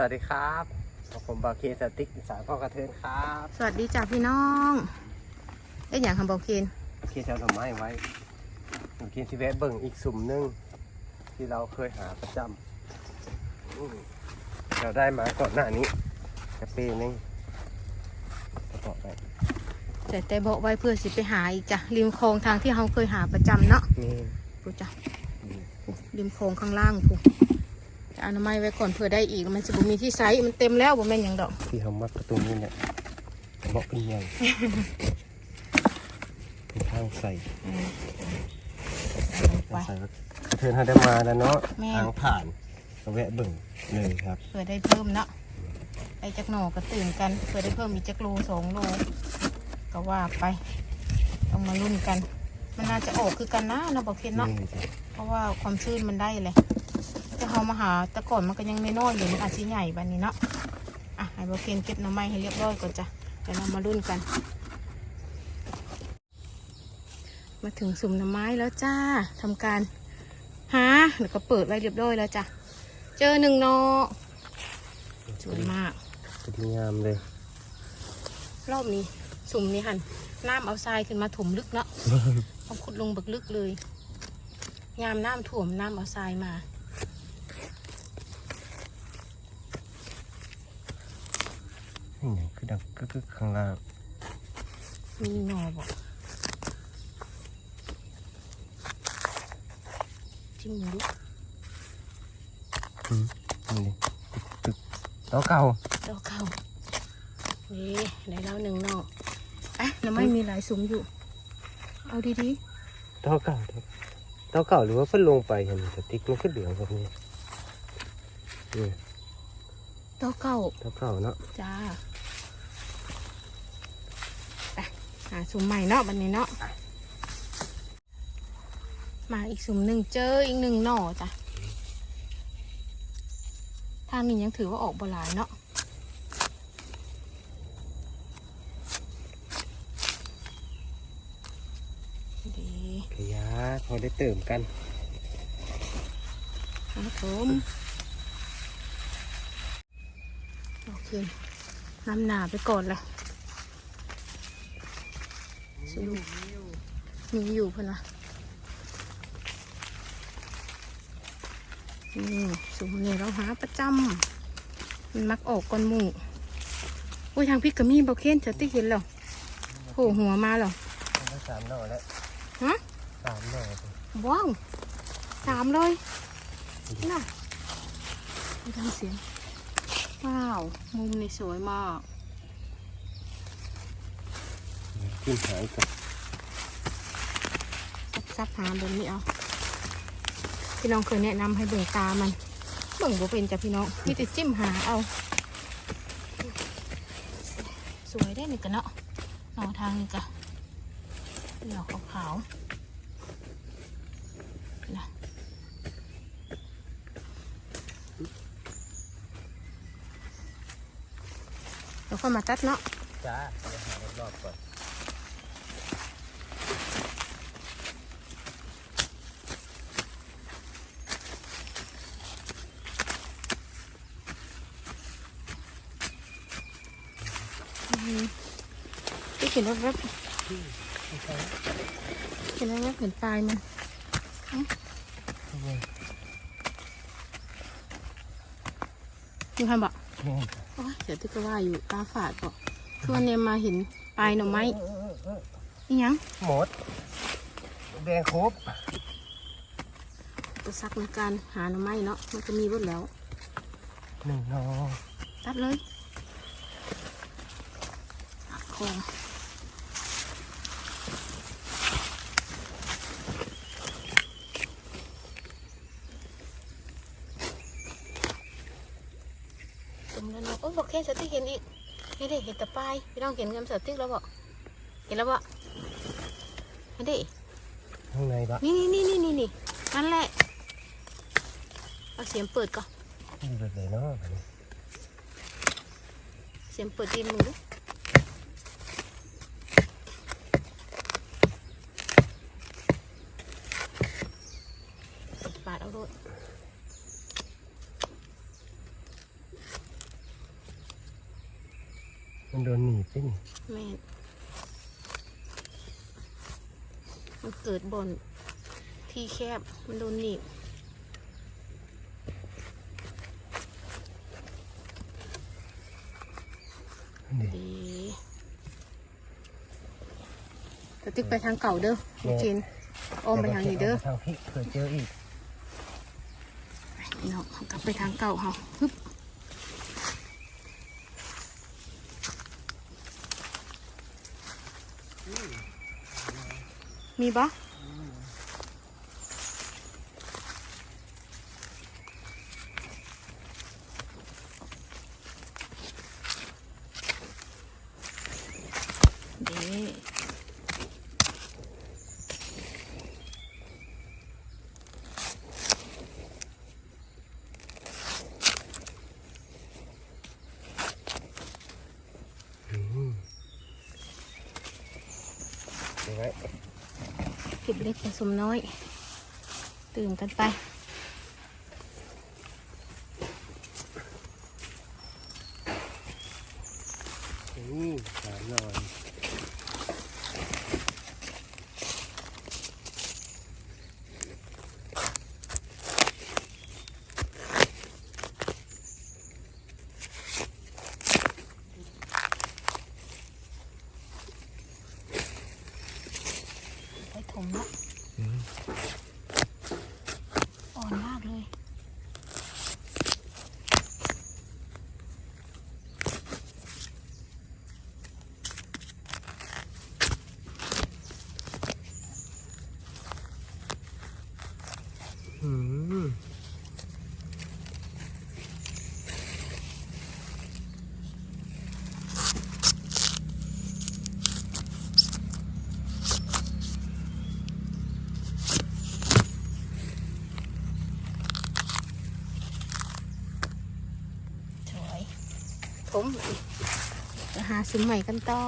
สวัสดีครับผมบาเคสติ๊กอีสานพ่อกระเทินครับสวัสดีจ้าพี่น้องได้อย่างคำบอกเคนบาเคจะเอาดอกไม้ไว้บาเคที่แวะเบิ่งอีกสุ่มหนึงที่เราเคยหาประจำอืมเราได้มาก่อนหน้านี้กระเปนึงกระเป๋าไปแต่แต่บอกไว้เพื่อสิไปหาอีกจ้ะริมคลองทางที่เราเคยหาประจำเนาะนี่พูจ้ะนี่ริมคลองข้างล่าง พูจะอนามัยไว้ก่อนเพื่อได้อีกมันจะบ่มีที่ไซส์มันเต็มแล้วบ่แม่นอย่างดอก ที่เขามัดประตูนี่เนี่ยเบอกเป็นใหญ่เป็นทางใส่ไป ใส่ว่ากระเทินเขาได้มาแล้วเนาะแม่ ทางผ่านก็แวะเบิ่งเลยครับเพื่อได้เพิ่มเนาะได้จักหน่อก็ตื่นกันเพื่อได้เพิ่มอีกจักโลสองโลก็ว่าไปต้องมาลุ้นกัน มันน่าจะออกคือกันนะนะบอกเคนเนาะนี่จ้ะเพราะว่าความชื้นมันได้เลยถ้า เขามาหาแต่ก่อนมันก็ยังน้อยๆอยู่มันอาจจะใหญ่แบบนี้เนาะอะให้โบเคนเก็บหน้ำไม้ให้เรียบร้อยก่อนจ้ะเดี๋ยวเรามารุ่นกัน มาถึงสุ่มหน้ำไม้แล้วจ้าทำการหาแล้วก็เปิดไว้เรียบร้อยแล้วจ้ะเจอหนึ่งนอสวยมากจะดีงามเลย รอบนี้สุ่มนี้หันน้ำเอาทรายขึ้นมาถมลึกเนาะเอาขุดลงบึกลึกเลย ยามน้ำถ่วมน้ำเอาทรายมา นี่ไงคือดังกึกๆข้างล่างมีหนอบอกจิ้มดูอืมนี่ดิตึกๆแล้วเก่าดอกเก่านี่ได้แล้วหนึ่งหนออะน้ำไม่มีหลายซุ้มอยู่ เอาดีเต้าเก่าเต้าเต้าเก่าหรือว่าเพิ่นลงไปเห็นสติ๊กมันขึ้นเหลืองแบบนี้นี่ๆดอกเก่าเต้าเก่าเนาะจ้าไปหาซุ้มใหม่เนาะบันนี้เนาะมาอีกซุ้มหนึ่งเจออีกหนึ่งหน่อจ้ะทางนี้ยังถือว่าออกบหลายเนาะดีขยะพอได้เติมกันครับผมโอเคนำหนาไปก่อนเลย สิลูกมีอยู่เพื่อนละนี่สูงเนี่ยเราหาประจำมันมักออกก้อนหมูอุ้ยทางพี่กระมีเบาเคนจะติ๊กเห็นแล้วโผล่หัวมาแล้วได้สามหน่อแล้วฮะสามหน่อว้าวสามเลยน่ะไม่ทำเสียงว้าว มุมนี่สวยมาก ขึ้นหายกับซับซับหาแบบนี้เอาพี่น้องเคยแนะนำให้เบิ่งตามัน เบิ่งบ่เป็นจ้ะพี่น้องมีแต่จิ้มหาเอา สวยได้หนึ่งกันเนาะหนอทางนี้กะเหลือกขาวๆนะเดี๋ยวค่อยมาตัดเนาะ จ้าไปหารอบๆก่อน ที่เขียนว่าแวบเขียนว่าแวบเห็นปลายมันอยู่ใครบอกโอ้ยเดี๋ยวที่ก็ว่าอยู่ตาฝาดบอกช่วงเนี่ยมาเห็นปลายหน่อไม้นี่ยังหมดแดงครบตัวซักในการหาหน่อไม้เนาะมันก็มีเบดแล้วหนึ่งหน่อตัดเลยหักคองสมแล้วเนาะโอ้ย บอกแค่สติ๊กเห็นอีกนี่เด็เห็นแต่ปลายพี่น้องเห็นกันสติ๊กแล้วบอกเห็นแล้วบอกนี่เด็ข้างในบะนี่นี่นี่นี่นี่นั่นแหละเอาเสียงเปิดก่อนนี่แบบไหนเนาะแบบนี้เสียงเปิดดินมึงดูปาดเอ มันโดนหนีบไปนี่แม่นมันเกิดบนที่แคบ มันโดนหนีบนี่ดีสติ๊กไปทางเก่าเด้อลูกจินอ้อมไปทางนี้เด้อทางพี่เผื่อเจออีกพี่น้องกลับไปทางเก่าเฮาฮึบ มีปะดีอืมเอาไว้ เก็บเล็กผสมน้อย ตื่มกันไป นี่สามหน่อยไปถมละอ่อนมากเลย อืม สวยผม จะหาซุ้มใหม่กันต่อ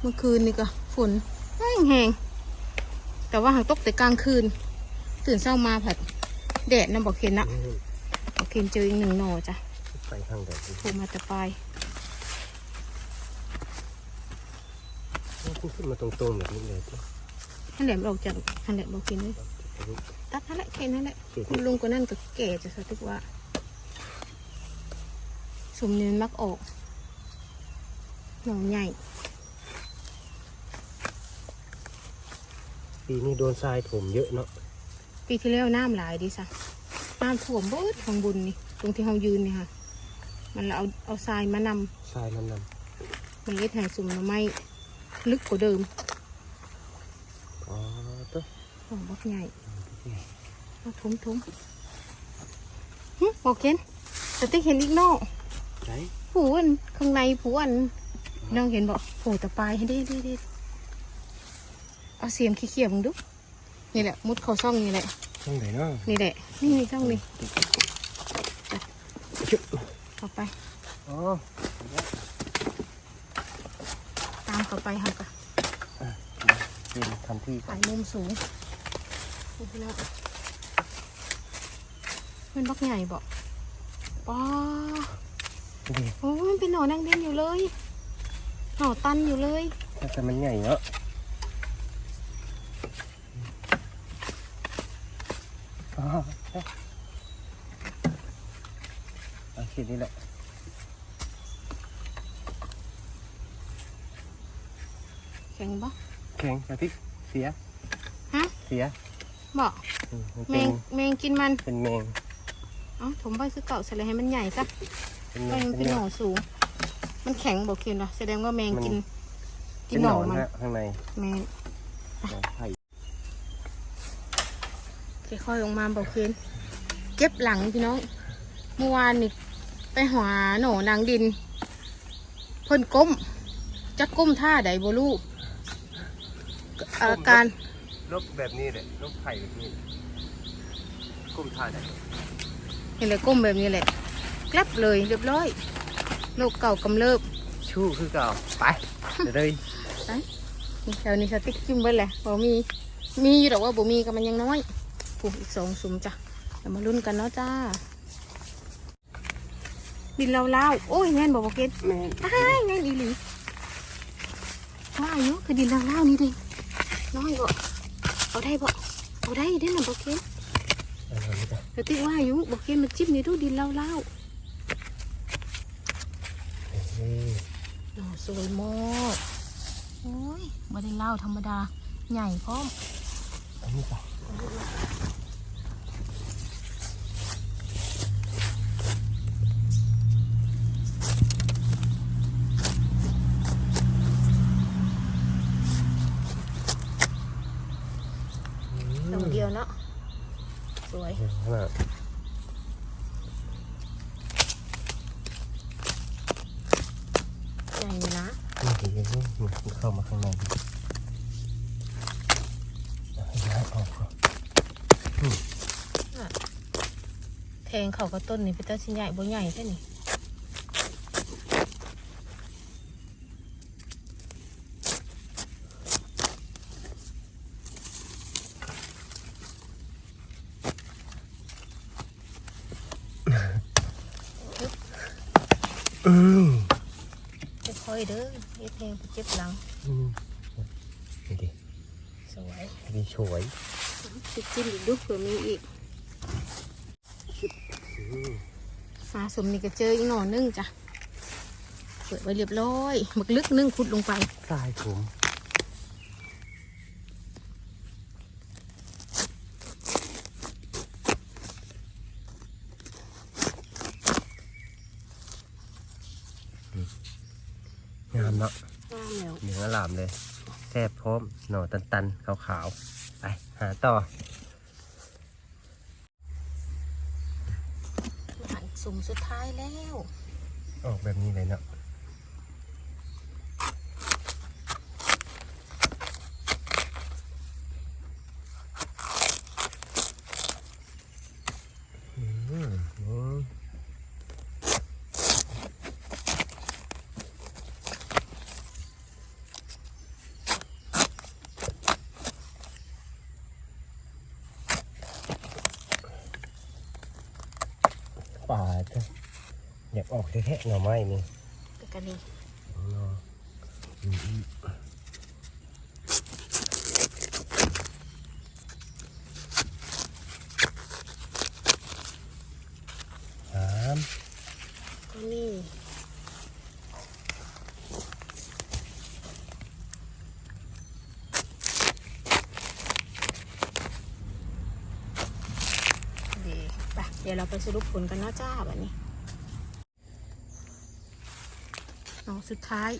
เมื่อคืนนี่ก็ฝนแห้งแหงๆแต่ว่าหางตกแต่กลางคืน ตื่นเช้ามาผัดแดดนะบอกเคนนะบอกเคนเจออีกหนึ่งหน่อจ้ะไปทางเดินโทรมาแต่ปลายขึ้นมาตรงๆแบบนี้เลยที่นั่นแหละมันออกจากนั่นแหละบอกเคนเลยตัดนั่นแหละเคนนั่นแหละคุณลุงก็นั่นก็แก่จะสะทุกว่า สมเนินมักออกหนองใหญ่ ปีนี้โดนทรายถมเยอะเนาะปีที่แล้วน้ำหลายดีสะน้ำท่วมเบิดข้างบนนี่ ตรงที่เรายืนนี่ค่ะ มันเราเอาเอาทรายมานทรายมันนำมันเล็ดแห่งสุ่มหน่อไม้ลึกกว่าเดิมำอ๋อตัวของบักใหญ่เอาทุมทุมหึบอกเห็นสติ๊กเห็นอีกโน่ ไหนผูอันข้างในผูอันน้องเห็นบอกโผล่ตะปลายให้ดิดิดิเอาเสียมขี้เขียมึงดู นี่แหละ มุดเขาซ่องนี่แหละตรงไหนเนาะนี่แหละ นี่นี่ช่องนี่ชุบเข้าไปอ๋อตามเข้าไปค่ะกะกินทันทีถ่ายมุมสูงนี่พี่น้องเป็นบักใหญ่บอกป้า นี่โอ้ยมันเป็นหนอนนางเด่นอยู่เลยหน่อตันอยู่เลยแต่มันใหญ่เนาะอ๋อโอเคนี่แหละแข็งปะแข็งกะทิเสีย ฮะ เสียบอกอืมมันแมเป็นงแมงกินมัน เป็นแมงเอ้าถมใบคือเก่าใส่เลยให้มันใหญ่ซะ เป็นแมใบงมันเป็เป็นนหแมน่งอสูง มันแข็งบอกเคียนวะแสดงว่าแมงมันกิน กิเป็นนหหนน่ออนมันฮะข้างในแมงหนอนไผ่ค่อยๆลงมาบอกเคียนเจ็บหลังพี่น้องเมื่อวานนี่ไปหาหน่อนางดิน เพิ่นก้มจักก้มท่าใดบ่ลูกอาการลบแบบนี้เลยลบไผ่แบบนี้กุ้มท่าได้นี่แหละก้มแบบนี้แหละ กลับเลยเรียบร้อยโรคเก่ากำเริบชู้คือเก่าไปเดี๋ยวเลยนี่แถวนี้สติ๊กจิ้มไว้แหละบ่มี มีอยู่แต่ว่าบ่มีก็มันยังน้อยผูกอีกสองซุ้มจ้ะเดี๋ยวมาลุ้นกันเนาะจ้าดินเล่าๆโอ้ยแม่นบอกบอกเกนแม่นอ้ายแม่นอีหลีว่าอายุคือดินเล่าๆนี่เด้น้อยบ่เอาได้บ่เอาได้ได้น่ะบอกเกนเอามานี่จ้ะเดี๋ยวติ๊กว่าอายุบอกเกนมาจิ้มนี่ดูดินเล่านี่ ๆโอ้ สวยมากโอ้ยบ่ได้เล่าธรรมดา ใหญ่พร้อมอันนี้จ้ะดอกเดียวเนาะ สวยเห็นขนาด ใหญ่อยู่นะ นี่ดีนี่มัน เข้ามาข้างในย้ายออกก่อนแทงเขาก็ต้นนี่เป็นต้นชิ้นใหญ่บ่ใหญ่แค่นี้ อืม ค่อยๆเด้อเฮ็ดแทงไปเจ็บหลังอืมนี่ดิสวยนี่สวยจิกจิ้มอีกดูเผื่อมีอีกอืมมาสมนี่ก็เจออีกหน่อนึงจ้ะเปิดไว้เรียบร้อยหมึกลึกนึ่งขุดลงไปทรายผม งามเนาะงามแล้วเหนือหลามเลยแซ่บพร้อมหน่อตันๆ ขาวๆ ไป หาต่อหันสุ่มสุดท้ายแล้ว ออกแบบนี้เลยเนาะอืมอืมป่าจ้ะ อยากออกแท้ๆหน่อไม้นี่แต่กันนี่เนาะอืมสามก็นี่ดีไปเดี๋ยวเราไปสรุปผลกันเนาะจ้าแบบนี้ห น่อสุดท้าย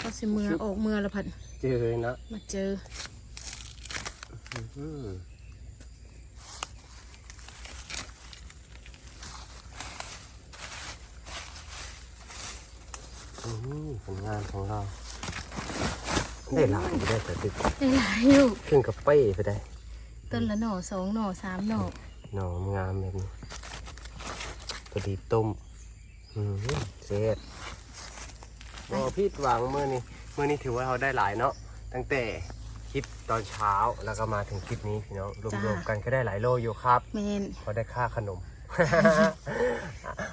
ก็สิเมือออกเมือแล้วพัดเจอเนาะมาเจออืมอืมผลงานของเรา ได้หลายไปได้แต่ติดได้หลายอยู่ขึ้นกับเป้ไปได้ ต้นละหน่อสองหน่อสามหน่อหน่องามแบบนี้พอดีต้มอืมเสร็จ โอ้พี่หวังเมื่อนี้เมื่อนี้ถือว่าเราได้หลายเนาะตั้งแต่คลิปตอนเช้าแล้วก็มาถึงคลิปนี้พี่น้องรวมๆกันก็ได้หลายโลอยู่ครับเมนพอได้ค่าขนม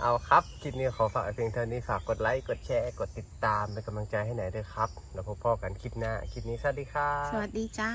เอาครับคลิปนี้ขอฝากไว้เพียงเท่านี้ฝากกดไลค์กดแชร์กดติดตามเป็นกำลังใจให้หน่อยด้วยครับ แล้วพบกันคลิปหน้าคลิปนี้สวัสดีครับสวัสดีจ้า